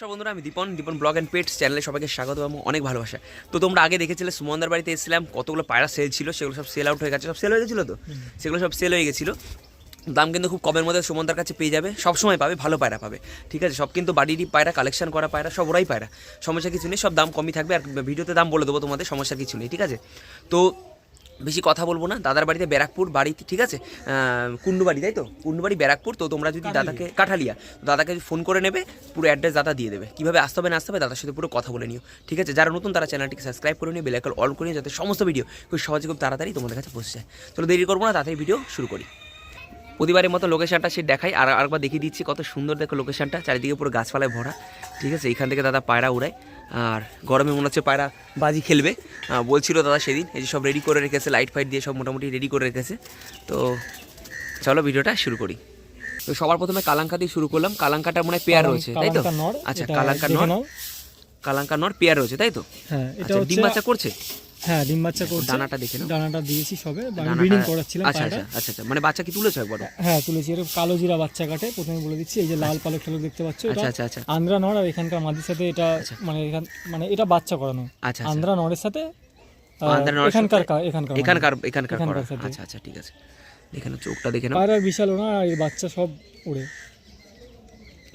নমস্কার বন্ধুরা আমি Dipan Dipan blog and pets চ্যানেলে সবাইকে স্বাগত এবং অনেক ভালোবাসা। তো তোমরা আগে দেখেছিলে সুমনদার বাড়িতে এসেছিলাম কতগুলো পায়রা সেল ছিল সেগুলো সব সেল আউট হয়ে গেছে সব সেল হয়ে গেছিল তো? সেগুলো সব সেল হয়ে গেছিল। দাম কিন্তু খুব কমের মধ্যে সুমনদার কাছে পেয়ে যাবে সব সময় পাবে ভালো পায়রা পাবে ঠিক আছে? সব কিন্তু বাড়িরই পায়রা কালেকশন করা পায়রা সব ওরাই পায়রা সমস্যা কিছু নেই সব দাম কমই থাকবে আর ভিডিওতে দাম বলে দেবো তোমাদের সমস্যা কিছু নেই ঠিক আছে? তো বেশি কথা বলব না। দাদার বাড়িতে ব্যারাকপুর বাড়িতে ঠিক আছে? কুন্ডু বাড়ি তাই তো? কুন্ডু বাড়ি ব্যারাকপুর তো তোমরা যদি দাদাকে কাঠালিয়া। তো দাদাকে ফোন করে নেবে পুরো অ্যাড্রেস দাদা দিয়ে দেবে। কীভাবে আসতে হবে না আসতে হবে দাদার সাথে পুরো কথা বলে নিও। ঠিক আছে? যারা নতুন তারা চ্যানেলটিকে সাবস্ক্রাইব করে নিও বেলাইকল অল করে নিও যাতে সমস্ত ভিডিও খুব সহজে খুব তাড়াতাড়ি তোমাদের কাছে পৌঁছে যায়। চলো দেরি করব না তাড়াতাড়ি ভিডিও শুরু করি। প্রতিবারের মতো লোকেশনটা সে দেখাই আর আরেকবার দেখিয়ে দিচ্ছি কত সুন্দর দেখো লোকেশনটা চারিদিকে পুরো গাছপালায় ভরা। ঠিক আছে? এখান থেকে দাদা পায়রা উড়ায়। আর গরমে মনে হচ্ছে পায়রা বাজি খেলবে। বলছিল দাদা সেদিন এই যে সব রেডি করে রেখেছে লাইট ফাইট দিয়ে সব মোটামুটি রেডি করে রেখেছে। তো চলো ভিডিওটা শুরু করি। তো সবার প্রথমে কালাঙ্কা দিয়ে শুরু করলাম। কালাঙ্কাটা মনে হয় পেয়ার রয়েছে তাই তো? আচ্ছা কালাঙ্কা নর। কালাঙ্কা নর পেয়ার রয়েছে তাই তো? হ্যাঁ এটা আচ্ছা ডিম বাচ্চা করছে? হ্যাঁ ডিম বাচ্চা করছে। দানাটা দেখে নাও। দানাটা দিয়েছি সবে ব্রিডিং করাচ্ছিলাম আচ্ছা আচ্ছা আচ্ছা আচ্ছা। মানে বাচ্চা কি তুলেছো একবার হ্যাঁ তুলেছি। এর কালো জিরা বাচ্চা কাটে প্রথমে বলে দিচ্ছি এই যে লাল পালক টালক দেখতে পাচ্ছ এটা আচ্ছা আচ্ছা আচ্ছা। আন্দ্রা নর আর এখানকার মাদির সাথে এটা মানে এখান মানে এটা বাচ্চা করানো। আচ্ছা আচ্ছা। আন্দ্রা নরের সাথে এখানকার এখানকার এখানকার এখানকার এখানকার করা। আচ্ছা আচ্ছা ঠিক আছে। দেখে নাও চোখটা দেখে নাও। পায়রার বিশাল না আর এর বাচ্চা সব উড়ে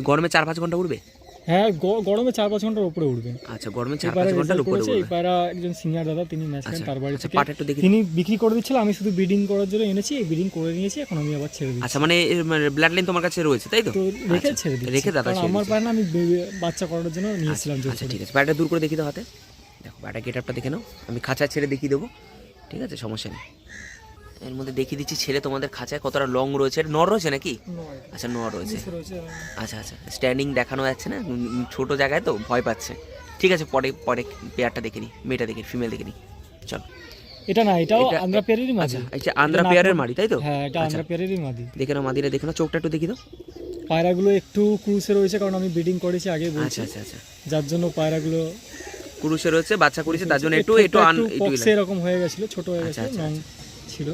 গরমে চার পাঁচ ঘণ্টা উঠবে হ্যাঁ গরমে চার পাঁচ ঘণ্টার উপরে উঠবে আচ্ছা গরমে এই চার পাঁচ ঘণ্টার উপরে এই উঠবে। পায়রা একজন সিনিয়র দাদা তিনি ম্যাচ আচ্ছা তার বাড়ি আচ্ছা থেকে। একটু দেখি তিনি বিক্রি করে দিচ্ছিল আমি শুধু ব্রিডিং করার জন্য এনেছি ব্রিডিং করে নিয়েছি এখন আমি আবার ছেড়ে দিচ্ছি। আচ্ছা মানে ব্লাড লাইন তোমার কাছে রয়েছে তাই তো? রেখে আচ্ছা, ছেড়ে দিচ্ছি রেখে দাদা আমার। পায় না আমি বাচ্চা করার জন্য নিয়েছিলাম আচ্ছা ঠিক আছে ব্যাটা দূর করে দেখি তো হাতে। দেখো ব্যাটা গেট আপটা দেখে নাও আমি খাঁচা ছেড়ে দেখিয়ে দেবো। ঠিক আছে সমস্যা নেই। এর মধ্যে দেখিয়ে দিচ্ছি ছেলে তোমাদের খাঁচায় কতটা লং রয়েছে। নর রয়েছে নাকি? আচ্ছা নর রয়েছে। আচ্ছা আচ্ছা স্ট্যান্ডিং দেখানো যাচ্ছে না? ছোট জায়গায় তো ভয় পাচ্ছে। ঠিক আছে পরে পরে পেয়ারটা দেখে নিই মেয়েটা দেখে ফিমেল দেখে নিই চলো। এটা না এটাও এটা- আন্ধ্রা পেয়ারেরই মাঝি আচ্ছা আন্দ্রা পেয়ারের মারি তাই তো? হ্যাঁ এটা আচ্ছা। আন্ধ্রা পেয়ারেরই মাদি। দেখে নাও মাদিরা দেখে নাও চোখটা একটু দেখি দাও। পায়রাগুলো একটু ক্রুসে রয়েছে কারণ আমি ব্রিডিং করেছি আগে বলছি। আচ্ছা আচ্ছা। আচ্ছা যার জন্য পায়রাগুলো কুরুষে রয়েছে বাচ্চা করেছে তার জন্য একটু একটু আন এরকম হয়ে গেছিল ছোট হয়ে আচ্ছা, গেছে আচ্ছা, ছিল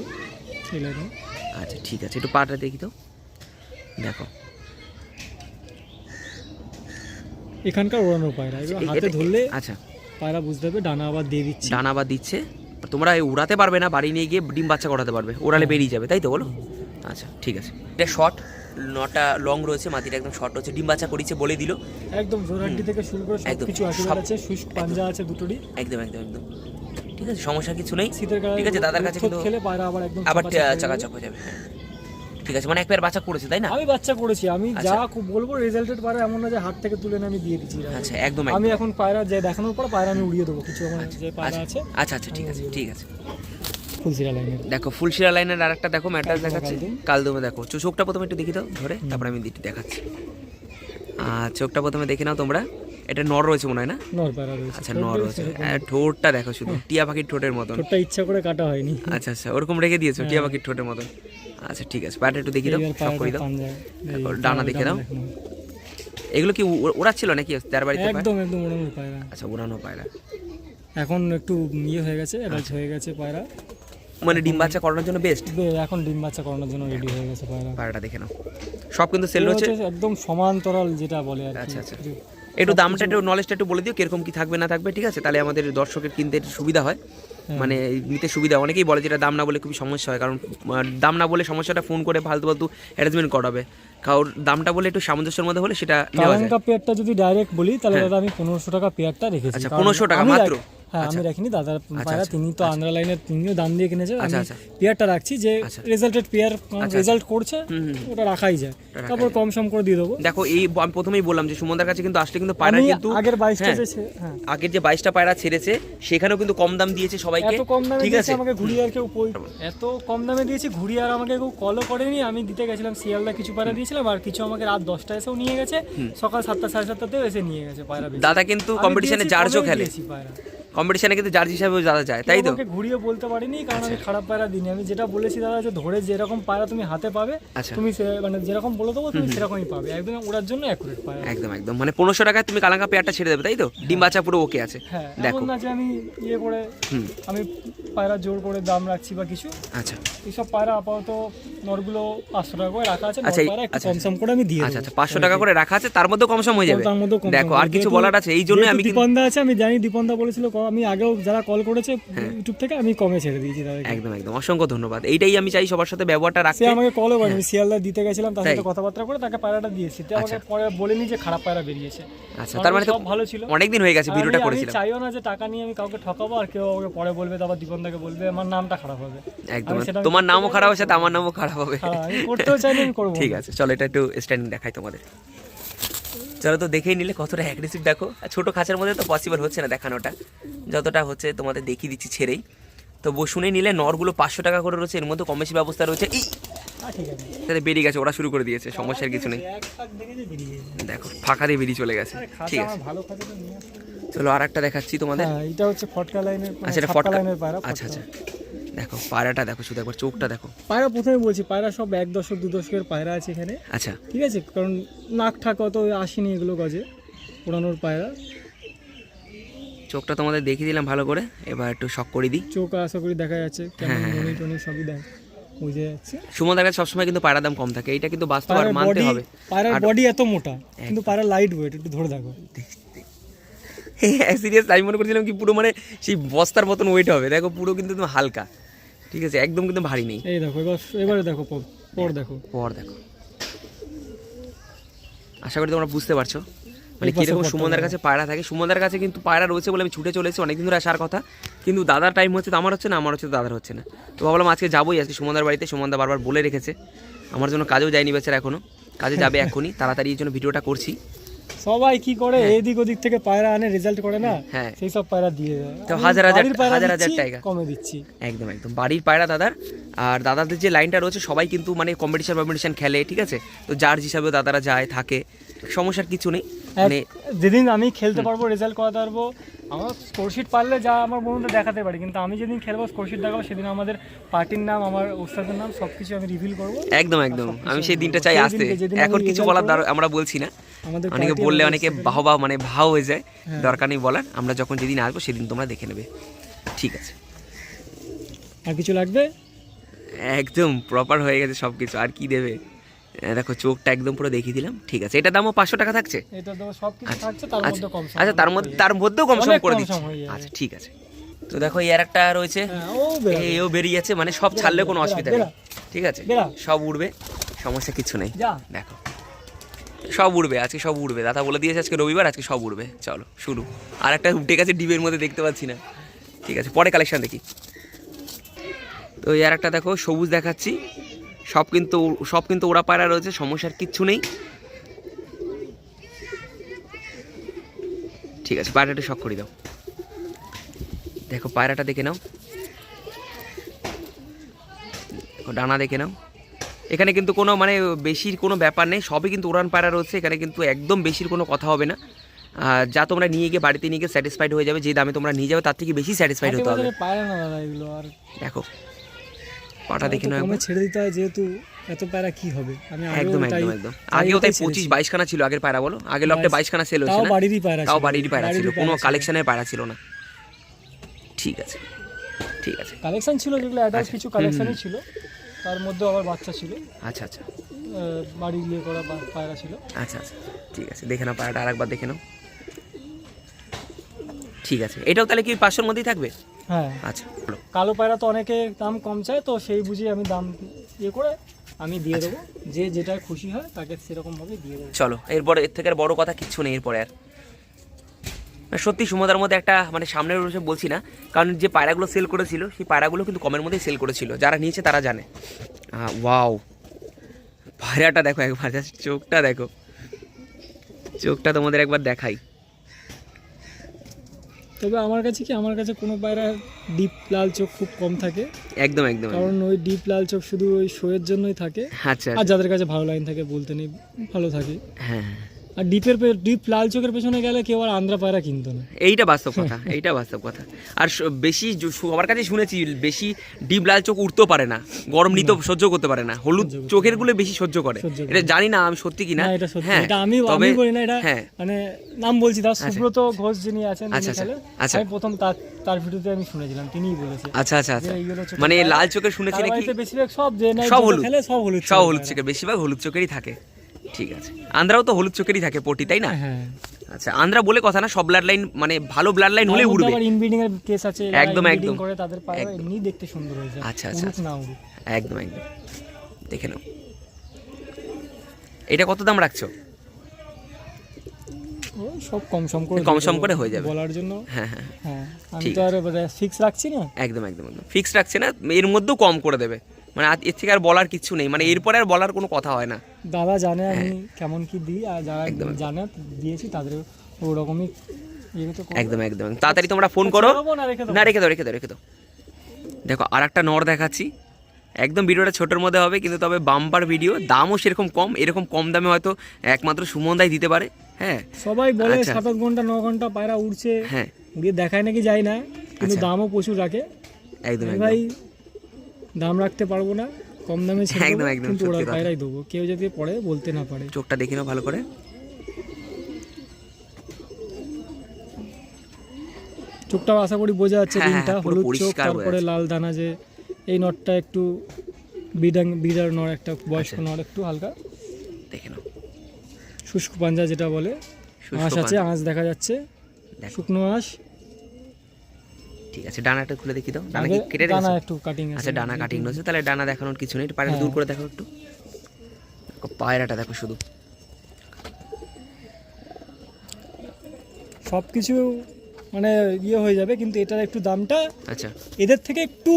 আচ্ছা ঠিক আছে একটু পাটা দেখি তো। দেখো। এখানকার ওড়ানো পায়রা হাতে ধরলে আচ্ছা। পায়রা বুঝতে হবে ডানা আবার দিয়ে দিচ্ছি। ডানা বা দিচ্ছে। তোমরা এই উড়াতে পারবে না বাড়ি নিয়ে গিয়ে ডিম বাচ্চা করাতে পারবে। ওড়ালে বেরিয়ে যাবে তাই তো বলো? আচ্ছা ঠিক আছে। এটা শর্ট নটা লং রয়েছে মাটিটা একদম শর্ট রয়েছে ডিম বাচ্চা করেছে বলে দিল। একদম জোরহাড্ডি থেকে শুরু করে সব কিছু আছে শুষ্ক পাঞ্জা আছে দুটোরই। একদম একদম একদম। ঠিক আছে সমস্যা কিছু নেই। ঠিক আছে দাদার কাছে কিন্তু আবার চকাচক হয়ে যাবে। হয়ে। ঠিক আছে মানে এক পেয়ার বাচ্চা করেছে তাই না? আমি বাচ্চা করেছি আমি আচ্ছা। যা খুব বলব রেজাল্টেড পায়রা এমন না যে হাত থেকে তুলে আমি দিয়ে দিচ্ছি। আচ্ছা একদম আমি এখন পায়রা যে দেখানোর পর পায়রা আমি উড়িয়ে দেবো কিছু আমার যে পায়রা আছে। আচ্ছা আচ্ছা ঠিক আছে ঠিক আছে। ফুলসিরা লাইনের দেখো ফুলশিরা লাইনের আরেকটা দেখো ম্যাটার দেখাচ্ছে। কালদম। দেখো চোখটা প্রথমে একটু দেখি দাও ধরে তারপর আমি দেখাচ্ছি। আর চোখটা প্রথমে দেখে নাও তোমরা। এটা নর রয়েছে মনে হয় না? নর পায়রা রয়েছে। আচ্ছা নর রয়েছে হ্যাঁ, ঠোঁটটা দেখো শুধু টিয়া পাখির ঠোঁটের মতন। ঠোঁটটা ইচ্ছা করে কাটা হয়নি। আচ্ছা আচ্ছা ওরকম রেখে দিয়েছ টিয়া পাখির ঠোঁটের মতন। আচ্ছা ঠিক আছে পাটা একটু দেখি দাও সব করে দাও। ডানা দেখে দাও। এগুলো কি উ- ওড়াচ্ছিল নাকি তার বাড়িতে একদম একদম ওরকম পায়রা। আচ্ছা উড়ানো পায়রা। এখন একটু ইয়ে হয়ে গেছে এবার আচ্ছা। হয়ে গেছে পায়রা। মানে ডিম বাচ্চা করানোর জন্য বেস্ট বে- এখন ডিম বাচ্চা করানোর জন্য রেডি হয়ে গেছে পায়রা। পায়রাটা দেখে নাও। সব কিন্তু সেল হচ্ছে? হচ্ছে একদম সমান্তরাল যেটা বলে আর আচ্ছা, আচ্ছা। একটু দামটা একটু নলেজটা একটু বলে দিও কীরকম কি থাকবে না থাকবে ঠিক আছে? তাহলে আমাদের দর্শকের কিনতে সুবিধা হয়। মানে নিতে সুবিধা অনেকেই বলে যেটা দাম না বলে খুবই সমস্যা হয় কারণ দাম না বলে সমস্যাটা ফোন করে ফালতু ফালতু অ্যারেঞ্জমেন্ট করাবে। কারোর দামটা বলে একটু সামঞ্জস্যের মধ্যে হলে সেটা নেওয়া যায়। পেয়ারটা যদি ডাইরেক্ট বলি তাহলে দাদা আমি পনেরোশো টাকা পেয়ারটা রেখেছি। আচ্ছা, পনেরোশো টাকা মাত্র? হ্যাঁ আমি রাখিনি দাদার পায়রা তিনি তো আন্ধ্রা লাইনের তিনিও দাম দিয়ে কিনেছে আমি আচ্ছা, আচ্ছা। পেয়ারটা রাখছি যে আচ্ছা। রেজাল্টেড পেয়ার রেজাল্ট করছে। ওটা রাখাই যায়। তারপর কম সম করে দিয়ে দেবো। দেখো এই আমি প্রথমেই বললাম যে সুমনদার কাছে কিন্তু আসলে কিন্তু পায়রা কিন্তু আগের বাইশটা হ্যাঁ, হ্যাঁ। আগের যে বাইশটা পায়রা ছেড়েছে সেখানেও কিন্তু কম দাম দিয়েছে সবাইকে। এত কম দামে ঠিক দিয়েছে আছে? আমাকে ঘুরিয়ার কেউ পই- এত কম দামে দিয়েছি ঘুরিয়ার আমাকে কেউ কলও করেনি আমি দিতে গেছিলাম শিয়ালদা কিছু পায়রা দিয়েছিলাম আর কিছু আমাকে রাত দশটা এসেও নিয়ে গেছে সকাল সাতটা সাড়ে সাতটাতেও এসে নিয়ে গেছে পায়রা দাদা কিন্তু কম্পিটিশনে জার্জও খেলে। পায়রা। কম্পিটিশনে কিন্তু জার্জ হিসাবেও দাদা যায় তাই তো? ঘুরিয়ে বলতে পারিনি কারণ আমি খারাপ পায়রা দিইনি। আমি যেটা বলেছি দাদা যে ধরে যেরকম পায়রা তুমি হাতে পাবে আচ্ছা। তুমি মানে যেরকম বলে দেবো তুমি সেরকমই পাবে। একদম ওড়ার জন্য অ্যাকুরেট পায়রা। একদম একদম। মানে পনেরোশো টাকায় তুমি কালাঙ্কা পেয়ারটা ছেড়ে দেবে তাই তো? ডিম বাচ্চা পুরো ওকে আছে। হ্যাঁ দেখো। না যে আমি ইয়ে করে আমি পায়রা জোর করে দাম রাখছি বা কিছু আচ্ছা। এইসব পায়রা আপাতত নরগুলো পাঁচশো টাকা করে রাখা আছে আচ্ছা, এই- পায়রা একটু আচ্ছা, করে আমি দিয়ে আচ্ছা আচ্ছা পাঁচশো টাকা করে রাখা আছে তার মধ্যে কম সম হয়ে যাবে। তার মধ্যে কম দেখো আর কিছু বলার আছে এই জন্য আমি দীপনদা আছে আমি জানি দীপনদা বলেছিল আমি আগেও যারা কল করেছে ইউটিউব থেকে আমি কমে ছেড়ে দিয়েছি তাদেরকে। একদম একদম। অসংখ্য ধন্যবাদ। এইটাই আমি চাই সবার সাথে ব্যবহারটা সে রাখতে আমাকে কলও করেনি আমি শিয়ালদা দিতে গেছিলাম তার সাথে? কথাবার্তা করে তাকে পায়রাটা দিয়েছি। তো আমাকে পরে বলেনি যে খারাপ পায়রা বেরিয়েছে। আচ্ছা তার মানে তো সব ভালো ছিল। অনেকদিন হয়ে গেছে ভিডিওটা করেছিলাম। চাইও না যে টাকা নিয়ে আমি কাউকে ঠকাবো আর কেউ আমাকে পরে বলবে তারপর দীপনদাকে বলবে আমার নামটা খারাপ হবে। একদম। তোমার নামও খারাপ না, হয়েছে আমার নামও খারাপ হবে। হ্যাঁ, করতেও চাইনি আমি করব। ঠিক আছে চলো এটা একটু স্ট্যান্ডিং দেখাই তোমাদের। চলো তো দেখেই নিলে কতটা অ্যাগ্রেসিভ দেখো। আর ছোটো খাঁচার মধ্যে তো পসিবল হচ্ছে না দেখানোটা। যতটা হচ্ছে তোমাদের দেখিয়ে দিচ্ছি ছেড়েই। তো শুনে নিলে নরগুলো পাঁচশো টাকা করে রয়েছে এর মধ্যে কম বেশি ব্যবস্থা রয়েছে। এই আছে। তাতে বেরিয়ে গেছে ওরা শুরু করে দিয়েছে সমস্যার কিছু নেই। দেখো ফাঁকা দিয়ে বেরিয়ে চলে গেছে। ঠিক আছে। চলো আর একটা দেখাচ্ছি তোমাদের। হ্যাঁ এটা হচ্ছে ফটকা লাইনের আচ্ছা এটা ফটকা লাইনের আচ্ছা আচ্ছা। দেখো পায়রাটা দেখো শুধু একবার চোখটা দেখো। পায়রা প্রথমে বলছি পায়রা সব এক দশক দু দশকের পায়রা আছে এখানে। আচ্ছা। ঠিক আছে? কারণ নাক ঠাক অত আসেনি এগুলো গজে পুরানোর পায়রা। চোখটা তোমাদের দেখিয়ে দিলাম ভালো করে এবার একটু শখ করে দিই। চোখ আশা করি দেখা যাচ্ছে কেমন হ্যাঁ, হ্যাঁ, মনি টনি সবই দেখ বুঝে যাচ্ছে। সুমনদার কাছে সবসময় কিন্তু পায়রা দাম কম থাকে এইটা কিন্তু বাস্তব আর মানতে হবে। পায়রার বডি এত মোটা কিন্তু পায়রা লাইট ওয়েট একটু ধরে দেখো। সিরিয়াস আমি মনে করছিলাম কি পুরো মানে সেই বস্তার মতন ওয়েট হবে দেখো পুরো কিন্তু হালকা। ঠিক আছে একদম কিন্তু ভারী নেই। এই দেখো এবার এবারে দেখো পর দেখো। পর দেখো। আশা করি তোমরা বুঝতে পারছ। মানে কীরকম সুমনদার কাছে পায়রা থাকে। সুমনদার কাছে কিন্তু পায়রা রয়েছে বলে আমি ছুটে চলেছি অনেকদিন ধরে আসার কথা। কিন্তু দাদার টাইম হচ্ছে তো আমার হচ্ছে না আমার হচ্ছে তো দাদার হচ্ছে না। তো ভাবলাম আজকে যাবোই আজকে সুমনদার বাড়িতে। সুমনদা বারবার বলে রেখেছে। আমার জন্য কাজেও যায়নি বেচারা এখনও। কাজে যাবে এখনই। তাড়াতাড়ি এই জন্য ভিডিওটা করছি। সবাই কি করে? এদিক ওদিক থেকে পায়রা আনে রেজাল্ট করে না হ্যাঁ। সেই সব পায়রা দিয়ে তো হাজার হাজার- হাজার হাজার টাকা। কমে দিচ্ছি। একদম একদম। বাড়ির পায়রা দাদার আর দাদাদের যে লাইনটা রয়েছে সবাই কিন্তু মানে কম্পিটিশন কম্পিটিশন খেলে ঠিক আছে? তো যার হিসাবে দাদারা যায় থাকে। সমস্যার কিছু নেই। যেদিন আমি খেলতে পারব রেজাল্ট করাতে পারব আমার স্কোরশিট পারলে যা আমার বন্ধুদের দেখাতে পারি কিন্তু আমি যেদিন খেলব স্কোরশিট দেখাবো সেদিন আমাদের পার্টির নাম আমার ওস্তাদের নাম সব কিছু আমি রিভিল করব। একদম একদম। আমি সেই দিনটা চাই আসতে। এখন কিছু বলার আমরা বলছি না। অনেকে বললে অনেকে বাহবা মানে ভাও হয়ে যায়। হ্যাঁ। দরকার নেই বলার। আমরা যখন যেদিন আসব সেদিন তোমরা দেখে নেবে। ঠিক আছে। আর কিছু লাগবে? একদম প্রপার হয়ে গেছে সব কিছু আর কি দেবে? দেখো চোখটা একদম পুরো দেখিয়ে দিলাম। ঠিক আছে এটা দামও পাঁচশো টাকা থাকছে? থাকছে তার আচ্ছা আচ্ছা তার মধ্যে তার মধ্যেও কম সম করে দিচ্ছি। হয়ে। আচ্ছা ঠিক আছে। তো দেখো এই আর একটা রয়েছে। হ্যাঁ, এও বেরিয়ে যাচ্ছে মানে সব ছাড়লে কোনো অসুবিধা নেই। ঠিক আছে? সব উড়বে সমস্যা কিছু নেই। দেখো। সব উড়বে আজকে সব উড়বে। দাদা বলে দিয়েছে আজকে রবিবার আজকে সব উড়বে। চলো শুরু। আর একটা উঠে গেছে ডিবের মধ্যে দেখতে পাচ্ছি না। ঠিক আছে পরে কালেকশন দেখি। তো এর একটা দেখো সবুজ দেখাচ্ছি। সব কিন্তু সব কিন্তু ওরা পায়রা রয়েছে সমস্যার কিচ্ছু নেই। ঠিক আছে পায়রাটা শখ করে দাও। দেখো পায়রাটা দেখে নাও। ডানা দেখে নাও। এখানে কিন্তু কোনো মানে বেশির কোনো ব্যাপার নেই সবই কিন্তু উড়ান পায়রা রয়েছে এখানে কিন্তু একদম বেশির কোনো কথা হবে না। যা তোমরা নিয়ে গিয়ে বাড়িতে নিয়ে গিয়ে স্যাটিসফাইড হয়ে যাবে যে দামে তোমরা নিয়ে যাবে তার থেকে বেশি স্যাটিসফাইড হতে হবে। দেখো পাটা দেখে কমে একবার। ছেড়ে দিতে হয় যেহেতু এত পায়রা কি হবে? আমি একদম একদম একদম। আগেও তাই পঁচিশ বাইশখানা ছিল আগের পায়রা বলো? আগের লফটে বাইশ। বাইশখানা সেল হয়েছে না? বাড়িরই পায়রা তাও। বাড়িরই পায়রা ছিল কোনো। কালেকশনের পায়রা ছিল না। ঠিক আছে ঠিক আছে। কালেকশন ছিল যেগুলো অ্যাডাল্ট আচ্ছা। কিছু কালেকশনই ছিল। তার মধ্যে আবার বাচ্চা ছিল। আচ্ছা আচ্ছা। বাড়ি ইয়ে করা পায়রা ছিল। আচ্ছা আচ্ছা ঠিক আছে। দেখে নাও পায়রাটা আরেকবার দেখে নাও। ঠিক আছে। এটাও তাহলে কি পাঁচশোর মধ্যেই থাকবে? হ্যাঁ। আচ্ছা কালো পায়রা তো অনেকে দাম কম চায় তো সেই বুঝে আমি দাম ইয়ে করে আমি দিয়ে আচ্ছা। দেবো। যে যেটা খুশি হয় তাকে সেরকম ভাবে দিয়ে দেবো। চলো এরপরে এর থেকে আর বড় কথা কিচ্ছু নেই এরপরে আর। সত্যি সুমদার মধ্যে একটা মানে সামনের রয়েছে বলছি না কারণ যে পায়রাগুলো সেল করেছিল সেই পায়রাগুলো কিন্তু কমের মধ্যেই সেল করেছিল। যারা নিয়েছে তারা জানে। ওয়াও পায়রাটা দেখো একবার চোখটা দেখো। চোখটা তোমাদের একবার দেখাই। তবে আমার কাছে কি আমার কাছে কোনো পায়রা ডিপ লাল চোখ খুব কম থাকে। একদম একদম কারণ ওই ডিপ লাল চোখ শুধু ওই শোয়ের জন্যই থাকে। আচ্ছা। আর যাদের কাছে ভালো লাইন থাকে বলতে নেই ভালো থাকে। হ্যাঁ হ্যাঁ। আর ডিপের ডিপ লাল চোখের পেছনে গেলে কেউ আর আন্দ্রা পায়রা কিনতো না। এইটা বাস্তব কথা এইটা বাস্তব কথা। আর বেশি সবার কাছে শুনেছি বেশি ডিপ লাল চোখ উঠতেও পারে না গরম নিতে সহ্য করতে পারে না হলুদ চোখেরগুলো বেশি সহ্য করে। এটা জানি না আমি সত্যি কি না না এটা সত্যি। হ্যাঁ এটা আমি আমি বলি না এটা হ্যাঁ। মানে নাম বলছি তার সুব্রত ঘোষ যিনি আছেন আচ্ছা, আচ্ছা, আচ্ছা। আমি প্রথম তার তার ভিডিওতে আমি শুনেছিলাম তিনিই বলেছে আচ্ছা আচ্ছা আচ্ছা। মানে লাল চোখের শুনেছি নাকি? বেশিরভাগ সব যে সব হলুদ। সব হলুদ সব হলুদ। চোখের বেশিরভাগ হলুদ চোখেরই থাকে। ঠিক আছে। আন্দ্রাও তো হলুদ চোখেরই থাকে পটি তাই না? হ্যাঁ। আচ্ছা আন্দ্রা বলে কথা না সব ব্লাড লাইন মানে ভালো ব্লাড লাইন হলে আবার ইনব্রিডিং এর কেস আছে একদম, একদম। করে তাদের পায়রা এমনি দেখতে সুন্দর হয়ে যায়। আচ্ছা, আচ্ছা, না একদম একদম। দেখে নাও। এটা কত দাম রাখছো? সব কম সম করে কম সম করে হয়ে যাবে। বলার জন্য। হ্যাঁ হ্যাঁ হ্যাঁ। আমি ঠিক তো আর ফিক্স রাখছি না? একদম একদম একদম। ফিক্স রাখছে না এর মধ্যেও কম করে দেবে। মানে এর থেকে আর বলার কিছু নেই। মানে এরপরে আর বলার কোনো কথা হয় না। দাদা জানে আমি হ্যাঁ। কেমন কি দিই আর যারা জানে দিয়েছি তাদের ওরকমই। একদম একদম। তাড়াতাড়ি তোমরা ফোন করো। না রেখে দাও। রেখে দাও রেখে দাও দেখো আর একটা নর দেখাচ্ছি। একদম ভিডিওটা ছোটোর মধ্যে হবে কিন্তু তবে বাম্পার ভিডিও দামও সেরকম কম। এরকম কম দামে হয়তো একমাত্র সুমনদাই দিতে পারে। হ্যাঁ। সবাই বলে আচ্ছা। সাত আট ঘণ্টা ন ঘণ্টা পায়রা উড়ছে। হ্যাঁ। উড়িয়ে দেখায় নাকি যায় না কিন্তু আচ্ছা। দামও প্রচুর রাখে। একদম ভাই দাম রাখতে পারব না কম দামে ছেড়ে একদম, দেবো, একদম, কিন্তু ওরা পায়রাই দেবো। কেউ যদি পড়ে বলতে না পারে। চোখটা দেখি নাও ভালো করে। চোখটা আশা করি বোঝা যাচ্ছে হ্যাঁ, রিংটা হ্যাঁ, পুরো হলুদ চোখ তারপরে লাল দানা যে এই নটটা একটু বিডাং বিডার নর একটা বয়স্ক আচ্ছা। নর একটু হালকা। দেখে নাও। শুষ্ক পাঞ্জা যেটা বলে আঁশ আছে। আঁশ দেখা যাচ্ছে। শুকনো আঁশ। ঠিক আছে ডানাটা খুলে দেখি দাও। ডানা কি কেটে রেখেছো? একটু কাটিং আছে। আচ্ছা ডানা কাটিং রয়েছে তাহলে ডানা দেখানোর কিছু নেই পায়রাটা হ্যাঁ। দূর করে দেখো একটু। দেখো, পায়রাটা দেখো শুধু। সব কিছু মানে ইয়ে হয়ে যাবে কিন্তু এটার একটু দামটা আচ্ছা। এদের থেকে একটু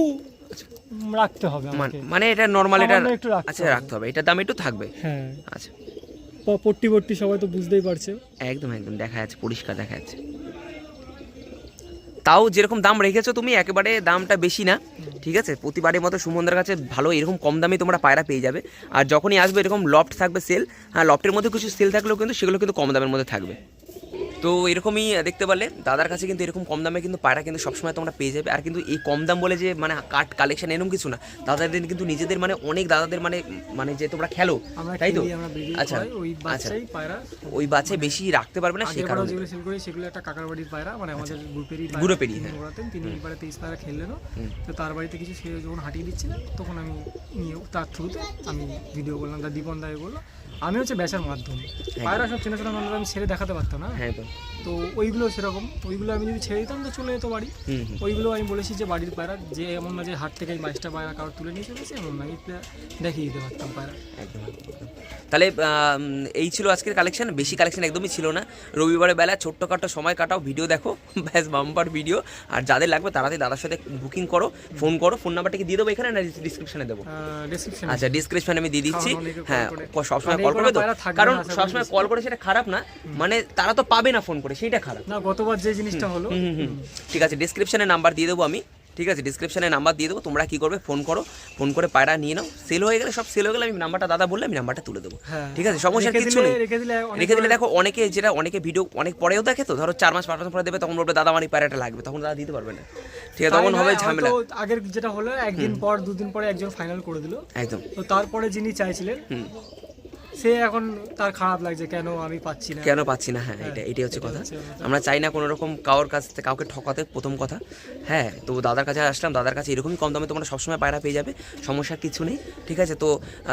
রাখতে হবে মান- মানে এটা নর্মাল এটা একটু আচ্ছা রাখতে হবে এটার দাম একটু থাকবে। হ্যাঁ। আচ্ছা। পট্টি পট্টি সবাই তো বুঝতেই পারছে। একদম একদম দেখা যাচ্ছে পরিষ্কার দেখা যাচ্ছে। তাও যেরকম দাম রেখেছো তুমি, একেবারে দামটা বেশি না, ঠিক আছে? প্রতিবারের মতো সুমনদার কাছে ভালো এরকম কম দামে তোমরা পায়রা পেয়ে যাবে। আর যখনই আসবে এরকম লফট থাকবে সেল হ্যাঁ লফটের মধ্যে কিছু সেল থাকলেও কিন্তু সেগুলো কিন্তু কম দামের মধ্যে থাকবে। তো এরকমই দেখতে পারলে। দাদার কাছে কিন্তু এরকম কম দামে কিন্তু পায়রা কিন্তু সবসময় তোমরা পেয়ে যাবে। আর কিন্তু এই কম দাম বলে যে মানে কাট কালেকশন এরকম কিছু না দাদাদের কিন্তু নিজেদের মানে অনেক দাদাদের মানে মানে যে তোমরা খেলো তাই তো? খেলি, আচ্ছা ওই আচ্ছা। বাচ্চাই পায়রা। ওই বাচ্চায় বেশি রাখতে পারবে না সে কারণে। যেগুলো সেল করি সেগুলো একটা কাকার বাড়ির পায়রা মানে আমাদের গ্রুপেরই পায়রা। গ্রুপেরই, হ্যাঁ। তিনি এবারে তেইশ পায়রা খেললেন। তো তার বাড়িতে কিছু সে যখন হাঁটিয়ে দিচ্ছিলেন তখন আমি নিয়ে তার থ্রুতে আমি ভিডিও করলাম তার দীপন দায় বলল আমি হচ্ছে বেচার মাধ্যমে। পায়রা সব চেনা চেনা মানুষ আমি ছেড়ে দেখাতে পারতাম না। হ্যাঁ তো তো ওইগুলো সেরকম ওইগুলো আমি যদি ছেড়ে দিতাম তো চলে যেত বাড়ি। ওইগুলো আমি বলেছি যে বাড়ির পায়রা যে এমন না যে হাট থেকে বাইশটা পায়রা কারোর তুলে নিয়ে চলেছে এমন না দেখিয়ে দিতে পারতাম পায়রা। তাহলে এই ছিল আজকের কালেকশন বেশি কালেকশন একদমই ছিল না। রবিবারের বেলা ছোট্টখাটো সময় কাটাও ভিডিও দেখো ব্যাস বাম্পার ভিডিও আর যাদের লাগবে তাড়াতাড়ি দাদার সাথে বুকিং করো ফোন করো ফোন নাম্বারটা কি দিয়ে দেবো এখানে না ডিসক্রিপশনে দেবো? ডেসক্রিপশন আচ্ছা ডিসক্রিপশনে আমি দিয়ে দিচ্ছি। হ্যাঁ সবসময় মানে কল করবে তো? কারণ সবসময় কল করে সেটা খারাপ না মানে তারা তো পাবে না ফোন করে সেইটা খারাপ। না গতবার যে জিনিসটা হলো ঠিক আছে ডিসক্রিপশনে নাম্বার দিয়ে দেবো আমি। ঠিক আছে ডিসক্রিপশনে নাম্বার দিয়ে দেবো তোমরা কি করবে ফোন করো ফোন করে পায়রা নিয়ে নাও। সেল হয়ে গেলে সব সেল হয়ে গেলে আমি নাম্বারটা দাদা বললে আমি নাম্বারটা তুলে দেবো। হ্যাঁ। ঠিক আছে সমস্যা কিছু নেই। রেখে দিলে দেখো অনেকে যেটা অনেকে ভিডিও অনেক পরেও দেখে তো ধরো চার মাস পাঁচ মাস পরে দেবে তখন বলবে দাদা আমার এই পায়রাটা লাগবে। তখন দাদা দিতে পারবে না। ঠিক আছে তখন হবে ঝামেলা। আগের যেটা হলো একদিন পর দুদিন পরে একজন ফাইনাল করে দিল। একদম। তো তারপরে যিনি চাইছিলেন সে এখন তার খারাপ লাগছে কেন আমি পাচ্ছি না? কেন পাচ্ছি না? হ্যাঁ এটা এটাই হচ্ছে কথা। আমরা চাই না কোনো রকম কারোর কাছ থেকে কাউকে ঠকাতে প্রথম কথা। হ্যাঁ তো দাদার কাছে আসলাম দাদার কাছে এরকমই কম দামে তোমরা সবসময় পায়রা পেয়ে যাবে সমস্যা কিছু নেই ঠিক আছে? তো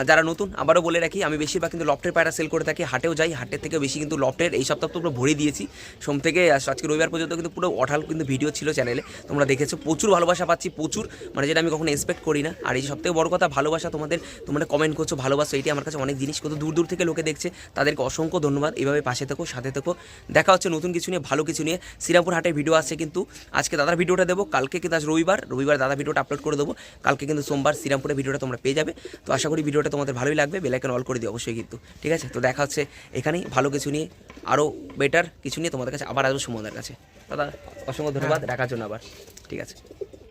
যারা নতুন আবারও বলে রাখি আমি বেশিরভাগ কিন্তু লফটের পায়রা সেল করে থাকি হাটেও যাই হাটের থেকে বেশি কিন্তু লফটের এই সপ্তাহ তো পুরো ভরে দিয়েছি। সোম থেকে আজ- আজকে রবিবার পর্যন্ত কিন্তু পুরো অঠাল কিন্তু ভিডিও ছিল চ্যানেলে তোমরা দেখেছ প্রচুর ভালোবাসা পাচ্ছি প্রচুর মানে যেটা আমি কখনো এক্সপেক্ট করি না। আর এই সবথেকে বড় কথা ভালোবাসা তোমাদের তোমরা কমেন্ট করছ ভালোবাসো এটি আমার কাছে অনেক জিনিস কত দূর দূর থেকে লোকে দেখছে। তাদেরকে অসংখ্য ধন্যবাদ। এভাবে পাশে থেকো সাথে থেকো। দেখা হচ্ছে নতুন কিছু নিয়ে ভালো কিছু নিয়ে। শ্রীরামপুর হাটের ভিডিও আসছে কিন্তু আজকে দাদার ভিডিওটা দেবো। কালকে কিন্তু আজ রবিবার। রবিবার দাদা ভিডিওটা আপলোড করে দেবো। কালকে কিন্তু সোমবার শ্রীরামপুরের ভিডিওটা তোমরা পেয়ে যাবে। তো আশা করি ভিডিওটা তোমাদের ভালোই লাগবে। বেলাইকন অল করে দিও অবশ্যই কিন্তু। ঠিক আছে? তো দেখা হচ্ছে এখানেই। ভালো কিছু নিয়ে আরও বেটার কিছু নিয়ে তোমাদের কাছে আবার আসব সুমনদের কাছে। দাদা অসংখ্য ধন্যবাদ। দেখার জন্য আবার। ঠিক আছে?